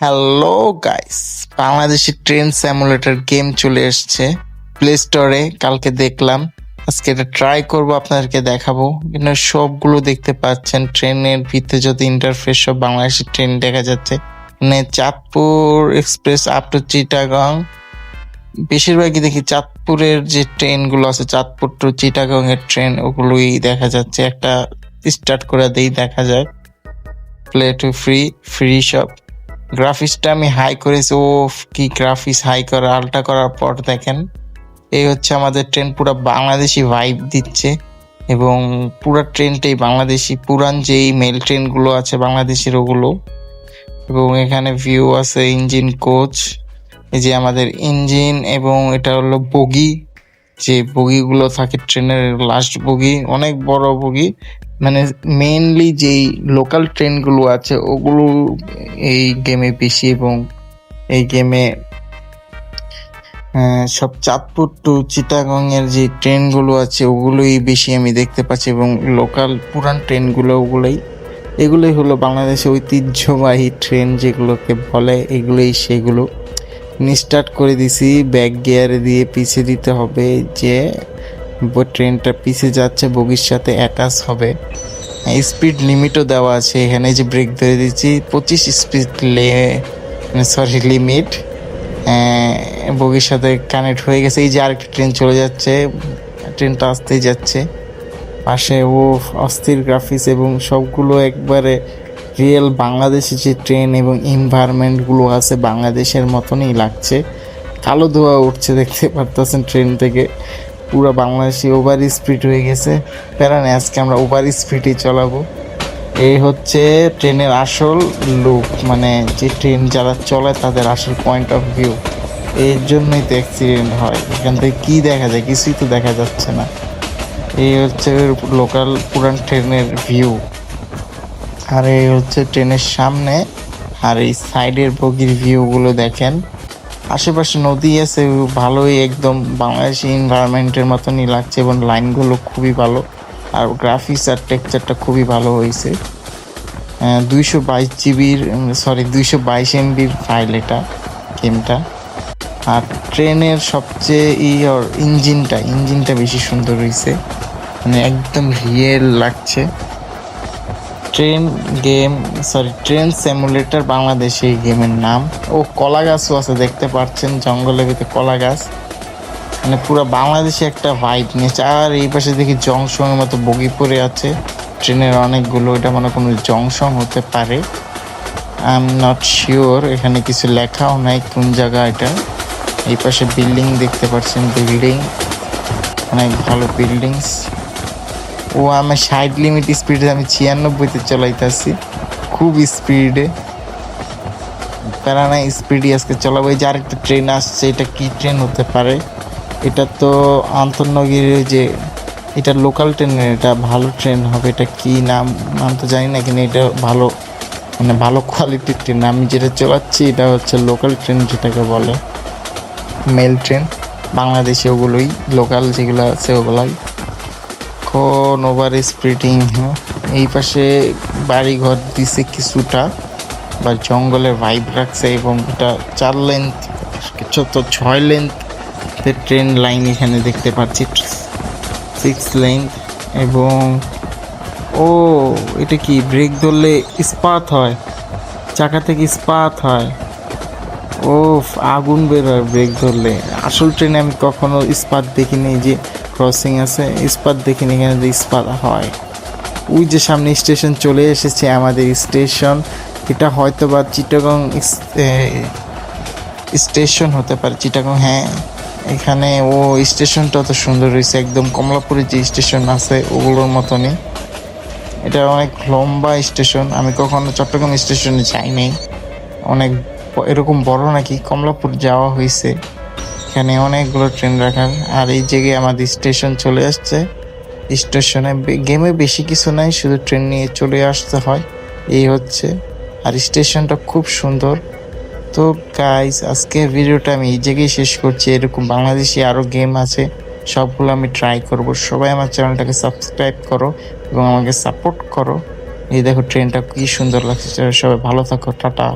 Hello guys Bangladeshi train simulator game চলে এসছে। Play স্টোরে কালকে দেখলাম। আজকে এটা ট্রাই করব, আপনাদেরকে দেখাবো। কিন্তু সবগুলো দেখতে পাচ্ছেন। ট্রেনের ভিতরে যদি ইন্টারফেস সব বাংলাদেশি ট্রেন দেখা যাচ্ছে। মানে Chandpur express up to Chittagong বেশিরভাগই দেখি চাঁদপুরের যে ট্রেনগুলো আছে, চাঁদপুর টু চিটাগাং এর ট্রেন ওগুলোই দেখা যাচ্ছে। একটা স্টার্ট করে দেই দেখা যায়। প্লে টু ফ্রি ফ্রি সব গ্রাফিক্সটা আমি হাই করেছি ও কি গ্রাফিক্স হাই করা আলটা করার পর দেখেন, এই হচ্ছে আমাদের ট্রেন পুরো বাংলাদেশি ভাইব দিচ্ছে এবং পুরো ট্রেনটাই বাংলাদেশি, পুরান যেই মেল ট্রেনগুলো আছে বাংলাদেশের ওগুলো। এবং এখানে ভিউ আছে ইঞ্জিন কোচ এই যে আমাদের ইঞ্জিন এবং এটা হলো বগি যে বগিগুলো থাকে ট্রেনের লাস্ট বগি অনেক বড় বগি মানে মেইনলি যেই লোকাল ট্রেনগুলো আছে, ওগুলো এই গেমে বেশি এবং এই গেমে সব চাঁদপুর টু চিটাগং এর যে ট্রেনগুলো আছে, ওগুলোই বেশি আমি দেখতে পাচ্ছি এবং লোকাল পুরান ট্রেনগুলো ওগুলোই, এগুলোই হলো বাংলাদেশের ঐতিহ্যবাহী ট্রেন যেগুলোকে বলে, এগুলোই সেগুলো। নিস্টার্ট করে দিছি ব্যাক গিয়ারে দিয়ে পিছিয়ে দিতে হবে যে ট্রেনটা পিছিয়ে যাচ্ছে, বগির সাথে অ্যাটাচ হবে। স্পিড লিমিটও দেওয়া আছে এখানে যে ব্রেক ধরে দিচ্ছি, পঁচিশ স্পিড লে সরি লিমিট বগির সাথে কানেক্ট হয়ে গেছে, এই যে আরেকটা ট্রেন চলে যাচ্ছে ট্রেনটা আসতেই যাচ্ছে। পাশে ও অস্থির গ্রাফিক্স এবং সবগুলো একবারে রিয়েল বাংলাদেশি যে ট্রেন এবং এনভায়রনমেন্টগুলো আছে, বাংলাদেশের মতনই লাগছে। কালো ধোয়া উঠছে, দেখতে পারতেছেন ট্রেন থেকে। পুরো বাংলাদেশি ওভার স্পিড হয়ে গেছে। প্যারা নেই আজকে আমরা ওভার স্পিডে চালাবো। এই হচ্ছে ট্রেনের আসল লুক মানে যে ট্রেন যারা চলে তাদের আসল পয়েন্ট অফ ভিউ এর জন্যই তো অ্যাক্সিডেন্ট হয়। এখান থেকে কী দেখা যায়? কিছুই তো দেখা যাচ্ছে না। এই হচ্ছে লোকাল পুরান ট্রেনের ভিউ আর এই হচ্ছে ট্রেনের সামনে আর এই সাইডের বগির ভিউগুলো দেখেন। আশেপাশে নদী আছে, ভালোই একদম বাংলাদেশি এনভায়রনমেন্টের মতনই লাগছে এবং লাইনগুলো খুবই ভালো। আর গ্রাফিক্স আর টেক্সচারটা খুবই ভালো হয়েছে। দুইশো বাইশ জিবির সরি দুইশো বাইশ এমবির ফাইল এটা গেমটা আর ট্রেনের সবচেয়ে ই ওর ইঞ্জিনটা ইঞ্জিনটা বেশি সুন্দর হয়েছে। মানে একদম রিয়েল লাগছে। Train game sorry train simulator বাংলাদেশে এই গেমের নাম। ও কলা গাছও আছে, দেখতে পাচ্ছেন, জঙ্গলের ভিতরে কলা গাছ। মানে পুরো বাংলাদেশে একটা ভাইব নিয়েছে। আর এই পাশে দেখি জংশনের মতো বগি পড়ে আছে। ট্রেনের অনেকগুলো, এটা মনে কোনো জংশন হতে পারে। আই এম নট শিওর এখানে কিছু লেখাও নাই কোন জায়গা এটা। এই পাশে বিল্ডিং দেখতে পাচ্ছেন বিল্ডিং অনেক ভালো বিল্ডিংস ও আমার ষাট লিমিট স্পিডে আমি ছিয়ানব্বইতে চালাইতেছি। খুব স্পিডে প্যারানা স্পিডে আজকে চালাবো। এই যে আরেকটা ট্রেন আসছে, এটা কি ট্রেন হতে পারে? এটা তো আন্তনগিরি যে, এটা লোকাল ট্রেন এটা ভালো ট্রেন হবে। এটা কি নাম নাম তো জানি না, কিন্তু এটা ভালো মানে ভালো কোয়ালিটির ট্রেন আমি যেটা চালাচ্ছি, এটা হচ্ছে লোকাল ট্রেন যেটাকে বলে। মেল ট্রেন বাংলাদেশে ওগুলোই লোকাল যেগুলো আছে ওগুলোই। এখন ওভার স্প্রিটিং এই পাশে বাড়ি ঘর দিছে কিছুটা, বা জঙ্গলের ভাইব রাখছে এবং এটা চার লেন্থ ছোট ছয় লেন্থ ট্রেন লাইন এখানে দেখতে পাচ্ছি সিক্স লেন্থ এবং, ও, এটা কি ব্রেক ধরলে ইস্পাত হয়? চাকা থেকে ইস্পাত হয়। ও আগুন বের হয় ব্রেক ধরলে। আসল ট্রেনে আমি কখনো ইস্পাত দেখিনি যে ক্রসিং আছে, ইস্পাত দেখিনি এখানে যে ইস্পাত হয়। ওই যে সামনে স্টেশন চলে এসেছে আমাদের স্টেশন এটা হয়তো বা চিটাগং স্টেশন হতে পারে, চিটাগং হ্যাঁ। এখানে ও স্টেশনটা তো সুন্দর হয়েছে, একদম কমলাপুরের যে স্টেশন আছে, ওগুলোর মতনই। এটা অনেক লম্বা স্টেশন আমি কখনো চট্টগ্রাম স্টেশনে যাইনি। অনেক এরকম বড় নাকি কমলাপুর যাওয়া হয়েছে। এখানে অনেকগুলো ট্রেন রাখার আর এই জায়গায় আমাদের স্টেশন চলে আসছে। স্টেশনে গেমে বেশি কিছু নাই, শুধু ট্রেন নিয়ে চলে আসতে হয়। এই হচ্ছে। আর স্টেশনটা খুব সুন্দর। তো গাইজ আজকে ভিডিওটা আমি এই জায়গায় শেষ করছি। এরকম বাংলাদেশি আরও গেম আছে, সবগুলো আমি ট্রাই করব। সবাই আমার চ্যানেলটাকে সাবস্ক্রাইব করো এবং আমাকে সাপোর্ট করো। এই দেখো ট্রেনটা কী সুন্দর লাগছে। সবাই ভালো থাকো, টাটা।